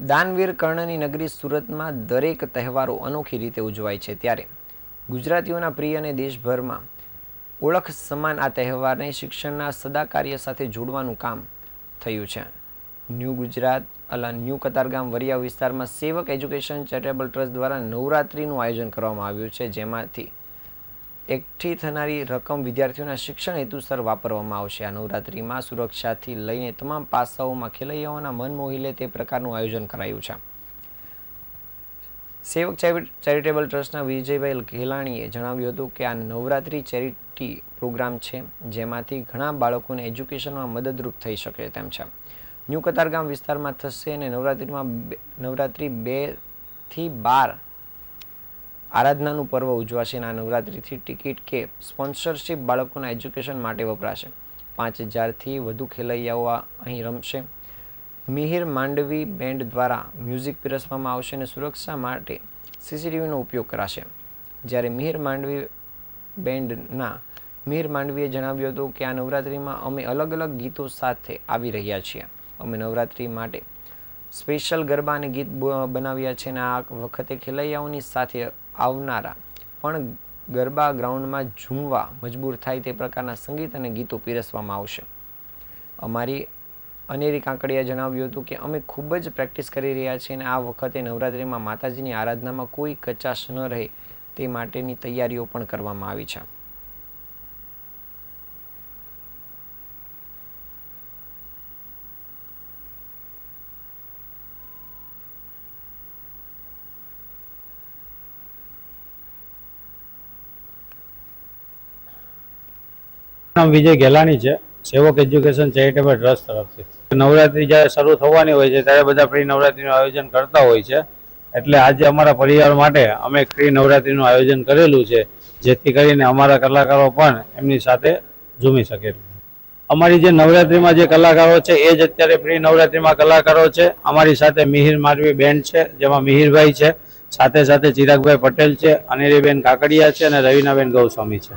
દાનવીર કર્ણની નગરી સુરતમાં દરેક તહેવારો અનોખી રીતે ઉજવાય છે ત્યારે ગુજરાતીઓના પ્રિય અને દેશભરમાં ઓળખ સમાન આ તહેવારને શિક્ષણના સદાકાર્ય સાથે જોડવાનું કામ થયું છે. ન્યૂ ગુજરાત અલા ન્યૂ કતારગામ વરિયા વિસ્તારમાં સેવક એજ્યુકેશન ચેરિટેબલ ટ્રસ્ટ દ્વારા નવરાત્રિનું આયોજન કરવામાં આવ્યું છે, જેમાંથી એકઠી થનારી રકમ વિદ્યાર્થીઓના શિક્ષણ હેતુસર વાપરવામાં આવશે. આ નવરાત્રિમાં સુરક્ષાથી લઈને તમામ પાસાઓમાં ખેલૈયાઓના મન મોહી લે તે પ્રકારનું આયોજન કરાયું છે. સેવક ચેરિ- ચેરિટેબલ ટ્રસ્ટના વિજયભાઈ ઘેલાણીએ જણાવ્યું હતું કે આ નવરાત્રિ ચેરિટી પ્રોગ્રામ છે, જેમાંથી ઘણા બાળકોને એજ્યુકેશનમાં મદદરૂપ થઈ શકે તેમ છે. ન્યૂ કતારગામ વિસ્તારમાં થશે અને નવરાત્રિમાં નવરાત્રિ બેથી બાર આરાધનાનું પર્વ ઉજવાશે અને આ નવરાત્રિથી ટિકિટ કે સ્પોન્સરશિપ બાળકોના એજ્યુકેશન માટે વપરાશે. પાંચ હજારથી વધુ ખેલૈયાઓ અહીં રમશે. મિહિર માંડવી બેન્ડ દ્વારા મ્યુઝિક પીરસવામાં આવશે અને સુરક્ષા માટે સીસીટીવીનો ઉપયોગ કરાશે. જ્યારે મિહિર માંડવી બેન્ડના મિહિર માંડવીએ જણાવ્યું હતું કે આ નવરાત્રિમાં અમે અલગ અલગ ગીતો સાથે આવી રહ્યા છીએ. અમે નવરાત્રિ માટે સ્પેશિયલ ગરબા અને ગીત બનાવ્યા છે અને આ વખતે ખેલૈયાઓની સાથે આવનારા. પણ ગરબા ગ્રાઉન્ડમાં ઝૂમવા મજબૂર થાય તે પ્રકારના સંગીત અને ગીતો પીરસવામાં આવશે. અમારી અનેરી કાંકડિયા જણાવ્યું હતું કે અમે ખૂબ જ પ્રેક્ટિસ કરી રહ્યા છીએ અને આ વખતે નવરાત્રિમાં માતાજીની આરાધનામાં કોઈ કચાશ ન રહે તે માટેની તૈયારીઓ પણ કરવામાં આવી છે. નામ વિજય ગેલાણી છે. સેવક એજ્યુકેશન ચેરિટેબલ ટ્રસ્ટ તરફથી. નવરાત્રી જ્યારે શરૂ થવાની હોય છે, ત્યારે બધા પ્રી નવરાત્રીનું આયોજન કરતા હોય છે. એટલે આજે અમારા પરિવાર માટે અમે ફ્રી નવરાત્રીનું આયોજન કરેલું છે, જેથી કરીને અમારા કલાકારો પણ એમની સાથે ઝૂમી શકે. અમારી જે નવરાત્રીમાં જે કલાકારો છે, એ જ અત્યારે પ્રી નવરાત્રીમાં કલાકારો છે. અમારી સાથે મિહિર મારવી બેન્ડ છે, જેમાં મિહિરભાઈ છે. સાથે સાથે ચિરાગભાઈ પટેલ છે, અનિરીબેન કાકડિયા છે અને રવિનાબેન ગૌસ્વામી છે.